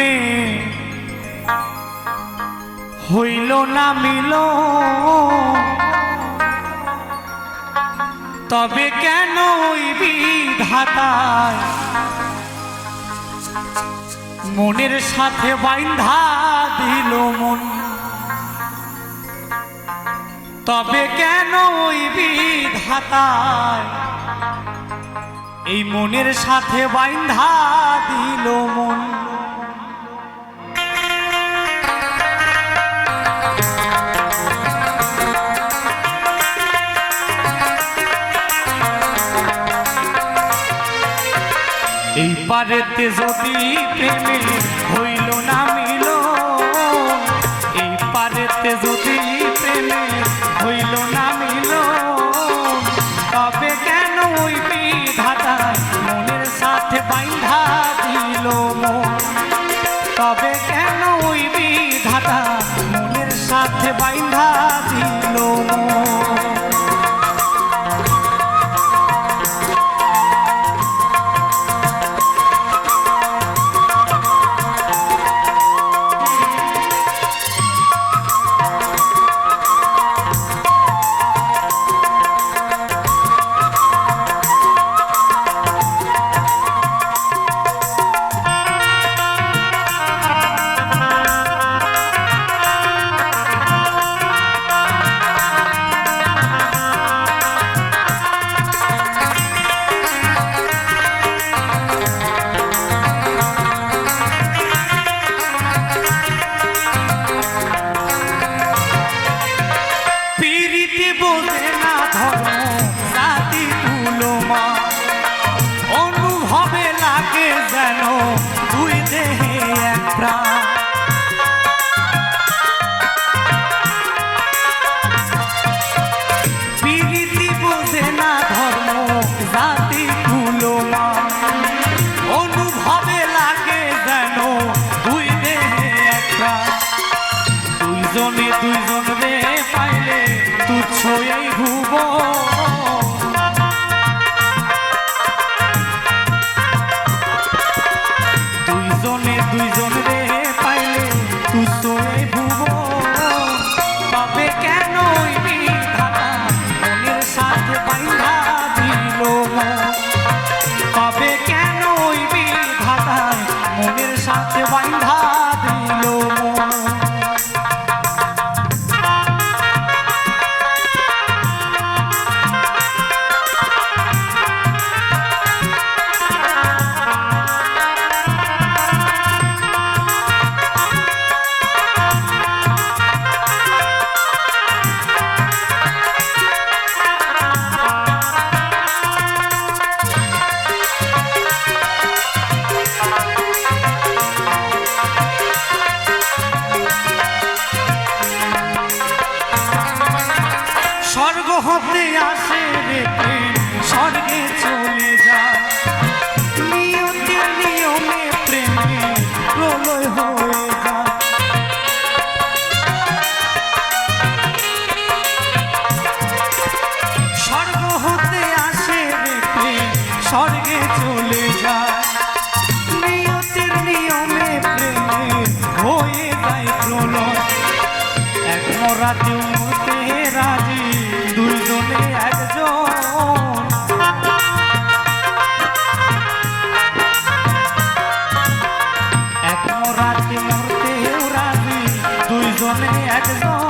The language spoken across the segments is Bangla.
প্রেমে হইল না মিল তবে কেন ওই বিধাতায় মনের সাথে বাইন্ধা দিল মন? তবে কেন ওই বিধাতায় এই মনের সাথে বাইন্ধা এই পারেতে যদি প্রেমে হইল না মিল, এই পারেতে যদি প্রেমে হইল না মিল, তবে কেন ওই বিধাতা মনের সাথে বাইন্ধা দিল তবে কেন ওই বিধাতা মনের সাথে বাইন্ধা দিল মন? এই ভুব দুইজনে দুইজন রে পাইলে তুচ্ছ এই ভুব কেন মনের সাথে বাইন্ধা দিল? তবে কেন মনের সাথে বাইন্ধা দিল? মতে রাজি দুইজনে একজন। এক মরাতে মরতেও রাজি দুইজনে একজন।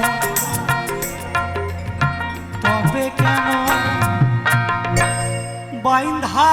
কেন? বাইন্ধা